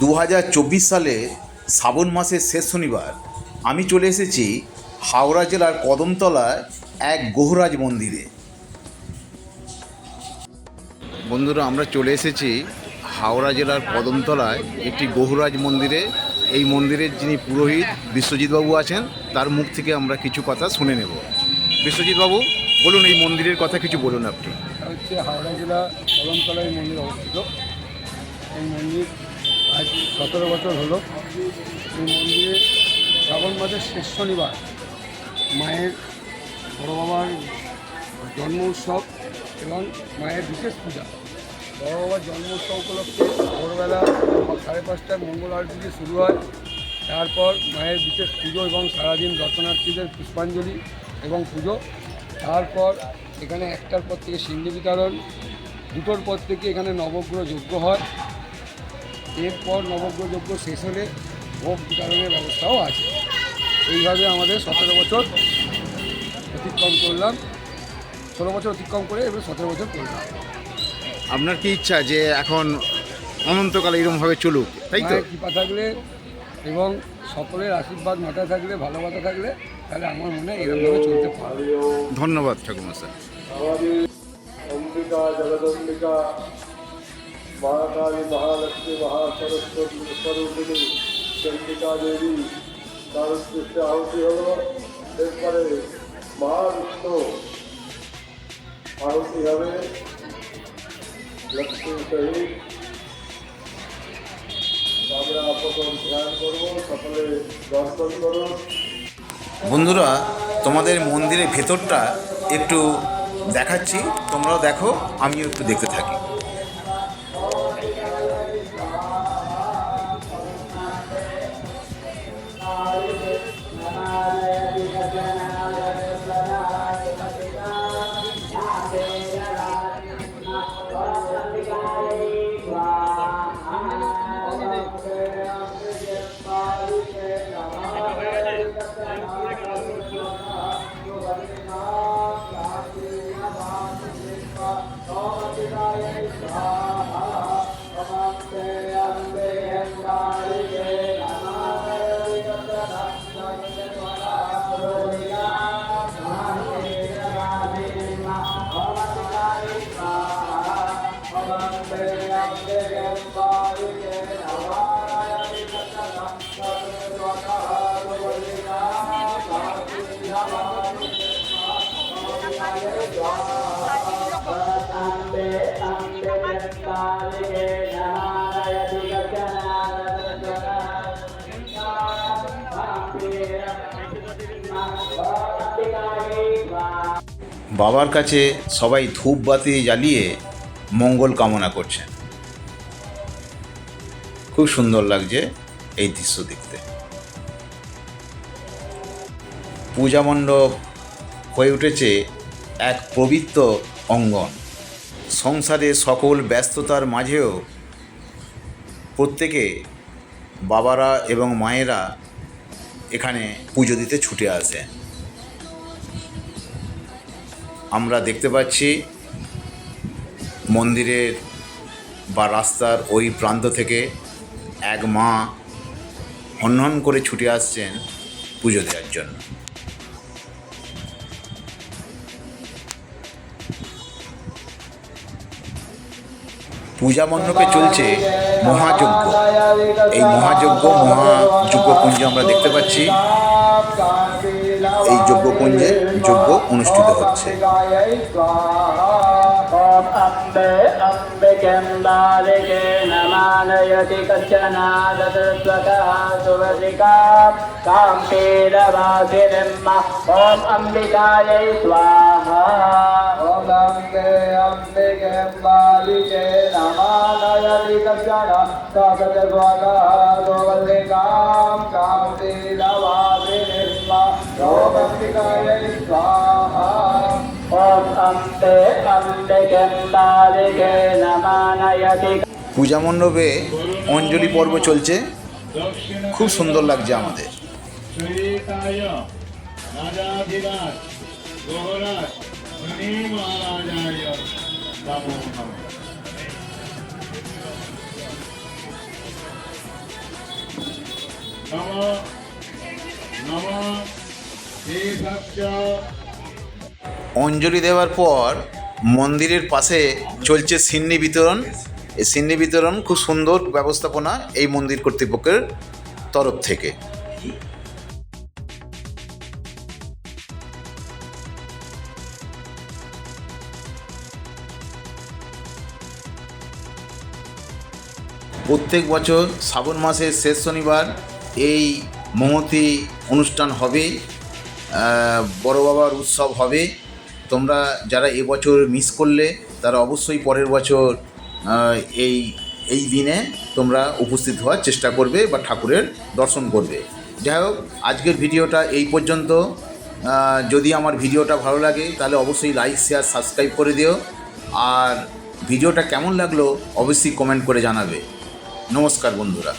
দু সালে শ্রাবণ মাসের শেষ শনিবার আমি চলে এসেছি হাওড়া জেলার কদমতলায় এক গহরাজ মন্দিরে। বন্ধুরা, আমরা চলে এসেছি হাওড়া জেলার কদমতলায় একটি গহুরাজ মন্দিরে। এই মন্দিরের যিনি পুরোহিত বিশ্বজিৎবাবু আছেন, তার মুখ থেকে আমরা কিছু কথা শুনে নেব। বিশ্বজিৎবাবু, বলুন এই মন্দিরের কথা কিছু বলুন আপনি। হচ্ছে হাওড়া জেলা কলমতলায় মন্দির অবস্থিত। এই মন্দির আজ সতেরো বছর হলো। এই মন্দিরে শ্রাবণ মাসের শেষ শনিবার মায়ের বড় বাবার জন্ম উৎসব এবং মায়ের বিশেষ পূজা। বড় বাবার জন্ম উৎসব উপলক্ষে ভোরবেলা সাড়ে পাঁচটায় মঙ্গল আরতি শুরু হয়। তারপর মায়ের বিশেষ পুজো এবং সারাদিন দর্শনার্থীদের পুষ্পাঞ্জলি এবং পুজো। তারপর এখানে একটার পর থেকে সিন্ধি বিতরণ। দুটোর পর থেকে এখানে নবগ্রহ যজ্ঞ হয়। এরপর নবগ্রহ যজ্ঞ শেষ হলে ভোগ বিতরণের ব্যবস্থাও আছে। এইভাবে আমাদের সতেরো বছর অতিক্রম করলাম। ষোলো বছর অতিক্রম করে এবার সতেরো বছর করলাম। আপনার কি ইচ্ছা যে এখন অনন্তকাল এরকমভাবে চলুক তাই তো? কৃপা থাকলে এবং সকলের আশীর্বাদ মাথায় থাকলে ভালোবাসা থাকলে তাহলে আমার মনে হয় এরকমভাবে চলতে পারবে। ধন্যবাদ ঠাকুমা স্যার অম্বিকা জগদম্বিকা মহাকালী মহালক্ষ্মী মহাসরস্বতী স্বরূপিণী চন্ডিকা দেবী তার উদ্দেশ্যে আহুতি হল এরপরে মহাবিষ্ণু আহুতি হবে লক্ষ্মী সহিত আমরা প্রথম ধ্যান করব সকলে দর্শন করুন বন্ধুরা, তোমাদের মন্দিরের ভেতরটা একটু দেখাচ্ছি, তোমরাও দেখো, আমিও একটু দেখতে থাকি। Obrigado. বাবার কাছে সবাই ধূপ বাতি জ্বালিয়ে মঙ্গল কামনা করছেন খুব সুন্দর লাগছে এই দৃশ্য দেখতে। পূজা মণ্ডপ হয়ে উঠেছে এক পবিত্র অঙ্গন। সংসারে সকল ব্যস্ততার মাঝেও প্রত্যেকে বাবারা এবং মায়েরা এখানে পুজো দিতে ছুটে আসে। আমরা দেখতে পাচ্ছি মন্দিরের বা রাস্তার ওই প্রান্ত থেকে এক মা হনহন করে ছুটে আসছেন পুজো দেওয়ার জন্য। পূজা মণ্ডপে চলছে মহাযজ্ঞ। এই মহাযজ্ঞ মহাযজ্ঞপুঞ্জ আমরা দেখতে পাচ্ছি। এই যজ্ঞপুঞ্জে যজ্ঞ অনুষ্ঠিত হচ্ছে। ॐ अम्बे अम्बिकेऽम्बालिके नमानयति कश्चनादतत्वकः सुवसिकां काम्पीरवासिनिम् ॐ अम्बिकायै स्वाहा ॐ अम्बे अम्बिकेऽम्बालिके नमानयति कश्चन सदत्वकः পূজা মণ্ডপে অঞ্জলি পর্ব চলছে। খুব সুন্দর লাগছে আমাদের। অঞ্জলি দেওয়ার পর মন্দিরের পাশে চলছে সিন্নি বিতরণ। এই সিন্নি বিতরণ খুব সুন্দর ব্যবস্থাপনা এই মন্দির কর্তৃপক্ষের তরফ থেকে। প্রত্যেক বছর শ্রাবণ মাসের শেষ শনিবার এই মহতি অনুষ্ঠান হবে বড় বাবার উৎসব হবে। তোমরা যারা এবছর মিস করলে, তারা অবশ্যই পরের বছর এই এই দিনে তোমরা উপস্থিত হওয়ার চেষ্টা করবে বা ঠাকুরের দর্শন করবে। যাই হোক, আজকের ভিডিওটা এই পর্যন্ত। যদি আমার ভিডিওটা ভালো লাগে, তাহলে অবশ্যই লাইক শেয়ার সাবস্ক্রাইব করে দিও। আর ভিডিওটা কেমন লাগল, অবশ্যই কমেন্ট করে জানাবে। নমস্কার বন্ধুরা।